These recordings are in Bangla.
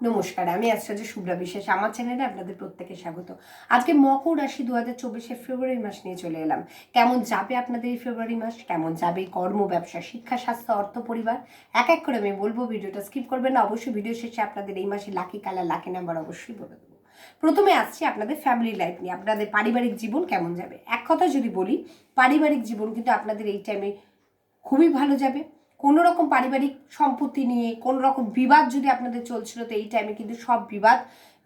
নমস্কার, আমি আশ্চর্য শুভ্রা বিশ্বাস। আমার চ্যানেলে আপনাদের প্রত্যেকে স্বাগত। আজকে মকর রাশি দু হাজার চব্বিশে ফেব্রুয়ারি মাস নিয়ে চলে এলাম। কেমন যাবে আপনাদের এই ফেব্রুয়ারি মাস? কেমন যাবে কর্ম, ব্যবসা, শিক্ষা, স্বাস্থ্য, অর্থ, পরিবার? এক এক করে আমি বলব, ভিডিওটা স্কিপ করবেন না। অবশ্যই ভিডিও শেষে আপনাদের এই মাসে লাকি কালার লাকি নাম্বার অবশ্যই বলে দেবো। প্রথমে আসছি আপনাদের ফ্যামিলি লাইফ নিয়ে। আপনাদের পারিবারিক জীবন কেমন যাবে? এক কথা যদি বলি, পারিবারিক জীবন কিন্তু আপনাদের এই টাইমে খুবই ভালো যাবে। কোনো রকম পারিবারিক সম্পত্তি নিয়ে কোনো রকম বিবাদ যদি আপনাদের চলছিল তো এই টাইমে কিন্তু সব বিবাদ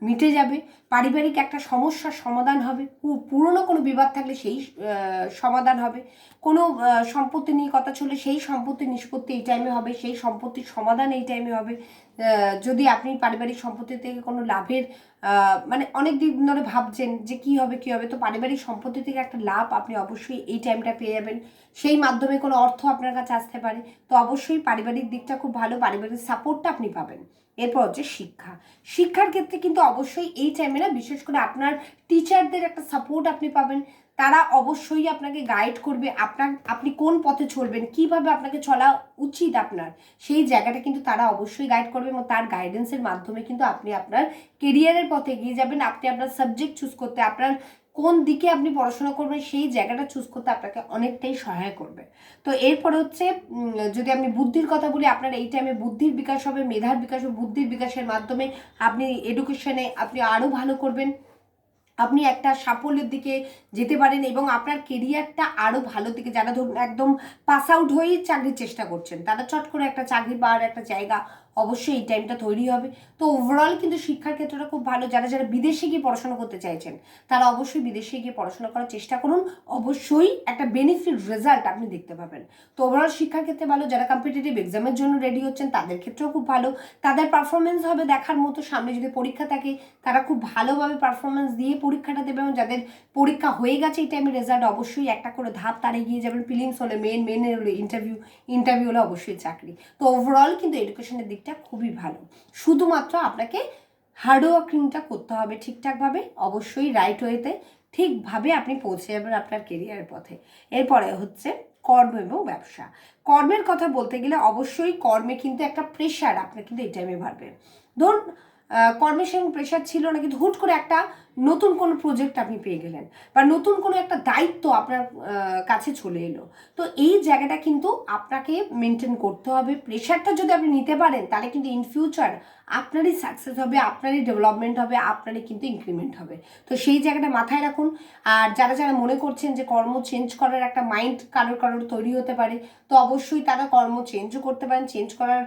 মিটে যাবে, পারিবারিক একটা সমস্যার সমাধান হবে পুরনো কোনো বিবাদ থাকলে সেই সমাধান হবে, কোনো সম্পত্তি নিয়ে কথা চলে সেই সম্পত্তি নিষ্পত্তি এই টাইমে হবে, সেই সম্পত্তির সমাধান এই টাইমে হবে যদি আপনি পারিবারিক সম্পত্তি থেকে কোনো লাভের মানে অনেক দিন ধরে ভাবছেন যে কি হবে কি হবে, তো পারিবারিক সম্পত্তি থেকে একটা লাভ আপনি অবশ্যই এই টাইমটা পেয়ে যাবেন। সেই মাধ্যমে কোনো অর্থ আপনার কাছে আসতে পারে, তো অবশ্যই পারিবারিক দিকটা খুব ভালো, পারিবারিক সাপোর্টটা আপনি পাবেন। এরপর হচ্ছে শিক্ষা। শিক্ষার ক্ষেত্রে কিন্তু অবশ্যই এই টাইমে না বিশেষ করে আপনার টিচারদের একটা সাপোর্ট আপনি পাবেন। তারা অবশ্যই আপনাকে গাইড করবে আপনার, আপনি কোন পথে চলবেন, কীভাবে আপনাকে চলা উচিত আপনার, সেই জায়গাটা কিন্তু তারা অবশ্যই গাইড করবে এবং তার গাইডেন্সের মাধ্যমে কিন্তু আপনি আপনার কেরিয়ারের পথে এগিয়ে যাবেন। আপনি আপনার সাবজেক্ট চুজ করতে, আপনার কোন দিকে আপনি পড়াশোনা করবেন, সেই জায়গাটা চুজ করতে আপনাকে অনেকটাই সহায় করবে। তো এরপরে হচ্ছে যদি আমি বুদ্ধির কথা বলি, আপনার এই টাইমে বুদ্ধির বিকাশ হবে, মেধার বিকাশ হবে, বুদ্ধির বিকাশের মাধ্যমে আপনি এডুকেশনে আপনি আরও ভালো করবেন। আপনি একটা সাফল্যের দিকে যেতে পারেন এবং আপনার কেরিয়ারটা আরও ভালো দিকে, যারা ধরুন একদম পাস আউট হয়েই চাকরির চেষ্টা করছেন, তারা চট করে একটা চাকরি পাওয়ার একটা জায়গা অবশ্যই এই টাইমটা তৈরি হবে। তো ওভারঅল কিন্তু শিক্ষার ক্ষেত্রটা খুব ভালো। যারা যারা বিদেশে গিয়ে পড়াশোনা করতে চাইছেন, তারা অবশ্যই বিদেশে গিয়ে পড়াশোনা করার চেষ্টা করুন। অবশ্যই একটা বেনিফিট রেজাল্ট আপনি দেখতে পাবেন। তো ওভারঅল শিক্ষার ক্ষেত্রে ভালো। যারা কম্পিটিটিভ এক্সামের জন্য রেডি হচ্ছেন, তাদের ক্ষেত্রেও খুব ভালো। তাদের পারফরমেন্স হবে দেখার মতো। সামনে যদি পরীক্ষা থাকে, তারা খুব ভালোভাবে পারফরমেন্স দিয়ে পরীক্ষাটা দেবে এবং যাদের পরীক্ষা হয়ে গেছে এই টাইমে রেজাল্ট অবশ্যই একটা করে ধাপ তার এগিয়ে যাবেন। ফিলিংস হলে মেন মেন হলে ইন্টারভিউ ইন্টারভিউ হলে অবশ্যই চাকরি। তো ওভারঅল কিন্তু এডুকেশনের দিকটা খুবই ভালো। শুধুমাত্র আপনাকে হার্ডওয়ার্কিংটা করতে হবে ঠিকঠাকভাবে, অবশ্যই রাইট ওয়েতে ঠিকভাবে আপনি পৌঁছে যাবেন আপনার কেরিয়ারের পথে। এরপরে হচ্ছে কর্ম এবং ব্যবসা। কর্মের কথা বলতে গেলে অবশ্যই কর্মে কিন্তু একটা প্রেশার আপনার কিন্তু এই টাইমে বাড়বে ধরুন কর্মের সেরকম প্রেশার ছিল না কিন্তু হুট করে একটা নতুন কোনো প্রজেক্ট আপনি পেয়ে গেলেন বা নতুন কোনো একটা দায়িত্ব আপনার কাছে চলে এলো। তো এই জায়গাটা কিন্তু আপনাকে মেনটেন করতে হবে। প্রেশারটা যদি আপনি নিতে পারেন, তাহলে কিন্তু ইন ফিউচার আপনারই সাকসেস হবে, আপনারই ডেভেলপমেন্ট হবে, আপনারই কিন্তু ইনক্রিমেন্ট হবে। তো সেই জায়গাটা মাথায় রাখুন। আর যারা যারা মনে করছেন যে কর্ম চেঞ্জ করার একটা মাইন্ড কারোর কারোর তৈরি হতে পারে, তো অবশ্যই তারা কর্ম চেঞ্জও করতে পারেন। চেঞ্জ করার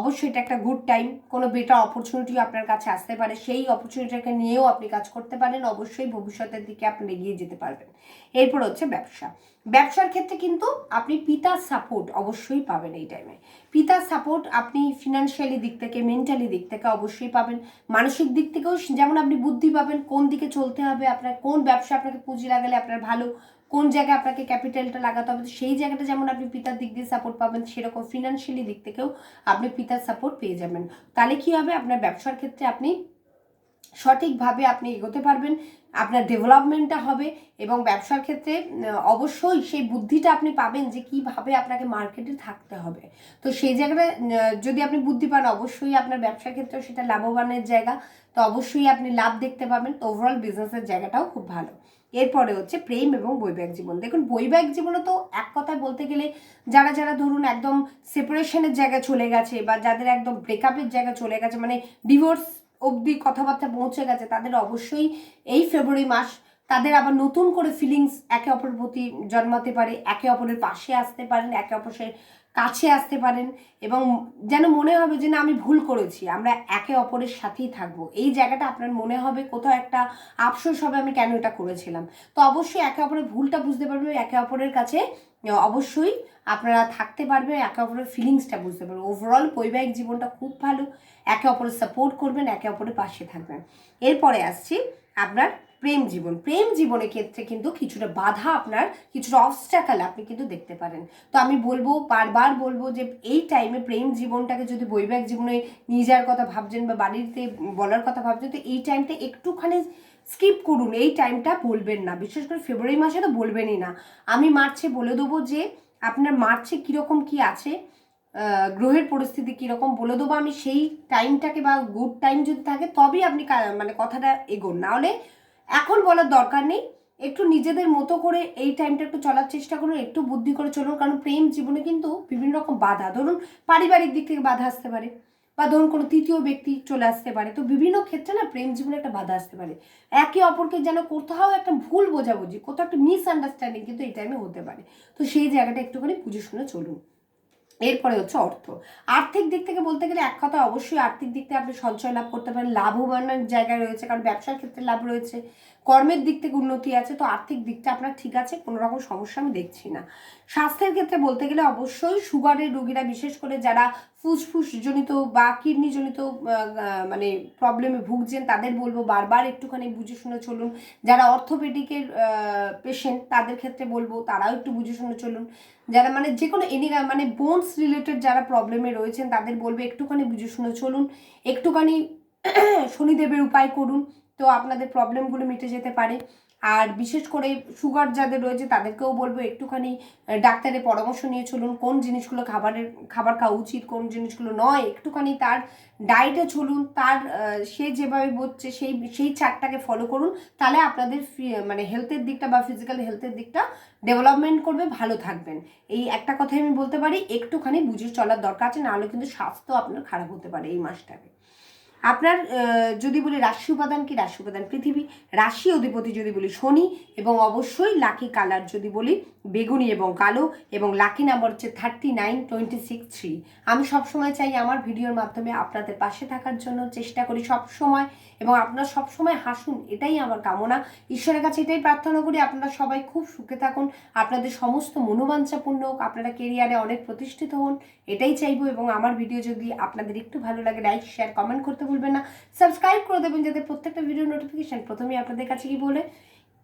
অবশ্যই এটা একটা গুড টাইম কোনো বেটার অপরচুনিটি আপনার কাছে আসতে পারে। সেই অপরচুনিটিটাকে নিয়েও আপনি কাজ করতে পারেন, অবশ্যই ভবিষ্যতের দিকে আপনি এগিয়ে যেতে পারবেন। এরপর হচ্ছে ব্যবসা। ব্যবসার ক্ষেত্রে কিন্তু আপনি পিতার সাপোর্ট অবশ্যই পাবেন এই টাইমে পিতার সাপোর্ট আপনি ফিনান্সিয়ালি দিক থেকে মেন্টালি দিক থেকে অবশ্যই পাবেন। মানসিক দিক থেকেও যেমন আপনি বুদ্ধি পাবেন, কোন দিকে চলতে হবে, আপনার কোন ব্যবসা আপনাকে পুঁজি লাগালে আপনার ভালো, কোন জায়গায় আপনাকে ক্যাপিটালটা লাগাতে হবে, সেই জায়গাটা যেমন আপনি পিতার দিক দিয়ে সাপোর্ট পাবেন, সেরকম ফিনান্সিয়ালি দিক থেকেও আপনি পিতার সাপোর্ট পেয়ে যাবেন। তাহলে কি হবে? আপনার ব্যবসার ক্ষেত্রে আপনি সঠিকভাবে আপনি এগোতে পারবেন, আপনার ডেভেলপমেন্টটা হবে এবং ব্যবসার ক্ষেত্রে অবশ্যই সেই বুদ্ধিটা আপনি পাবেন যে কীভাবে আপনাকে মার্কেটে থাকতে হবে। তো সেই জায়গাটা যদি আপনি বুদ্ধি পান, অবশ্যই আপনার ব্যবসার ক্ষেত্রেও সেটা লাভবানের জায়গা। তো অবশ্যই আপনি লাভ দেখতে পাবেন, তো ওভারঅল বিজনেসের জায়গাটাও খুব ভালো। এরপরে হচ্ছে প্রেম এবং বৈবাহিক জীবন। দেখুন, বৈবাহিক জীবনে তো এক কথায় বলতে গেলে, যারা যারা ধরুন একদম সেপারেশনের জায়গায় চলে গেছে বা যাদের একদম ব্রেকআপের জায়গায় চলে গেছে মানে ডিভোর্স অবধি কথাবার্তা পৌঁছে গেছে, তাদের অবশ্যই এই ফেব্রুয়ারি মাস তাদের আবার নতুন করে ফিলিংস একে অপরের প্রতি জন্মাতে পারে, একে অপরের পাশে আসতে পারেন, একে অপরের কাছে আসতে পারেন এবং যেন মনে হবে যে না, আমি ভুল করেছি, আমরা একে অপরের সাথেই থাকব। এই জায়গাটা আপনার মনে হবে কোথাও একটা আফসোস হবে আমি কেন এটা করেছিলাম। তো অবশ্যই একে অপরের ভুলটা বুঝতে পারবে, একে অপরের কাছে অবশ্যই আপনারা থাকতে পারবেন, একে অপরের ফিলিংসটা বুঝতে পারবেন। ওভারঅল বৈবাহিক জীবনটা খুব ভালো, একে অপরের সাপোর্ট করবেন, একে অপরের পাশে থাকবেন। এরপরে আসছি আপনার প্রেম জীবন। প্রেম জীবনের ক্ষেত্রে কিন্তু কিছুটা বাধা আপনার, কিছুটা অবস্টাকাল আপনি কিন্তু দেখতে পারেন। তো আমি বলব, বারবার বলব যে এই টাইমে প্রেম জীবনটাকে যদি বৈবাহিক জীবনে নিয়ে যাওয়ার কথা ভাবছেন বা বাড়িতে বলার কথা ভাবছেন, তো এই টাইমটা একটুখানি স্কিপ করুন। এই টাইমটা বলবেন না। বিশেষ করে ফেব্রুয়ারি মাসে তো বলবেনই না। আমি মার্চে বলে দেবো যে আপনার মার্চে কীরকম কি আছে? গ্রহের পরিস্থিতি কীরকম বলে দেবো আমি। সেই টাইমটাকে বা গুড টাইম যদি থাকে, তবেই আপনি মানে কথাটা এগোন। নাহলে এখন বলার দরকার নেই। একটু নিজেদের মতো করে এই টাইমটা একটু চলার চেষ্টা করুন। একটু বুদ্ধি করে চলুন। কারণ প্রেম জীবনে কিন্তু বিভিন্ন রকম বাধা, ধরুন, পারিবারিক দিক থেকে বাধা আসতে পারে। বা ধরুন কোনো তৃতীয় ব্যক্তি চলে আসতে পারে, তো বিভিন্ন ক্ষেত্রে না প্রেম জীবনে একটা বাধা আসতে পারে। একে অপরকে যেন কোথাও একটা ভুল বোঝাবুঝি, কোথাও একটা মিসআন্ডারস্ট্যান্ডিং কিন্তু এই টাইমে হতে পারে। তো সেই জায়গাটা একটুখানি বুঝে শুনে চলুন। এরপরে হচ্ছে অর্থ। আর্থিক দিক থেকে বলতে গেলে এক কথা অবশ্যই আর্থিক দিক থেকে আপনি সঞ্চয় লাভ করতে পারেন। লাভবানের জায়গায় রয়েছে, কারণ ব্যবসার ক্ষেত্রে লাভ রয়েছে। কর্মের দিক থেকে উন্নতি আছে তো আর্থিক দিকটা আপনার ঠিক আছে কোনো রকম সমস্যা আমি দেখছি না। স্বাস্থ্যের ক্ষেত্রে বলতে গেলে অবশ্যই সুগারের রোগীরা বিশেষ করে যারা ফুসফুস জনিত বা কিডনি জনিত আহ, আহ, মানে প্রবলেমে ভুগছেন তাদের বলব বারবার একটুখানি বুঝে শুনে চলুন। যারা অর্থোপেডিকের পেশেন্ট তাদের ক্ষেত্রে বলব তারাও একটু বুঝে শুনে চলুন। যারা মানে যে কোনো এনি মানে বোনস রিলেটেড যারা প্রবলেমে রয়েছেন তাদের বলব একটুখানি বুঝে শুনে চলুন। একটুখানি শনিদেবের উপায় করুন। তো আপনাদের প্রবলেমগুলো মিটে যেতে পারে। আর বিশেষ করে সুগার যাদের রয়েছে, তাদেরকেও বলব একটুখানি ডাক্তারের পরামর্শ নিয়ে চলুন, কোন জিনিসগুলো খাবারের, খাবার খাওয়া উচিত, কোন জিনিসগুলো নয়, একটুখানি তার ডায়েটে চলুন, তার সে যেভাবে বলছে, সেই সেই চার্টটাকে ফলো করুন, তাহলে আপনাদের মানে হেলথের দিকটা বা ফিজিক্যাল হেলথের দিকটা ডেভেলপমেন্ট করবে, ভালো থাকবেন। এই একটা কথাই আমি বলতে পারি, একটুখানি বুঝে চলার দরকার আছে, নাহলে কিন্তু স্বাস্থ্য আপনার খারাপ হতে পারে এই মাসটাকে। আপনার যদি বলি রাশি উপাদান কি? রাশি উপাদান পৃথিবী। রাশি অধিপতি যদি বলি শনি এবং অবশ্যই লাকি কালার যদি বলি বেগুনি এবং কালো এবং লাকি নাম্বার হচ্ছে thirty nine twenty six three আমি সবসময় চাই আমার ভিডিওর মাধ্যমে আপনাদের পাশে থাকার জন্য চেষ্টা করি সব সময় এবং আপনারা সবসময় হাসুন, এটাই আমার কামনা। ঈশ্বরের কাছে এটাই প্রার্থনা করি আপনারা সবাই খুব সুখে থাকুন, আপনাদের সমস্ত মনোবাঞ্ছা পূর্ণ হোক, আপনারা কেরিয়ারে অনেক প্রতিষ্ঠিত হন, এটাই চাইব এবং আমার ভিডিও যদি আপনাদের একটু ভালো লাগে লাইক শেয়ার কমেন্ট করতে ভুলবেন না। সাবস্ক্রাইব করে দেবেন যাতে প্রত্যেকটা ভিডিও নোটিফিকেশান প্রথমেই আপনাদের কাছে কি বলে।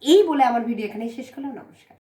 এই বলে আমার ভিডিও এখানেই শেষ করলাম, নমস্কার।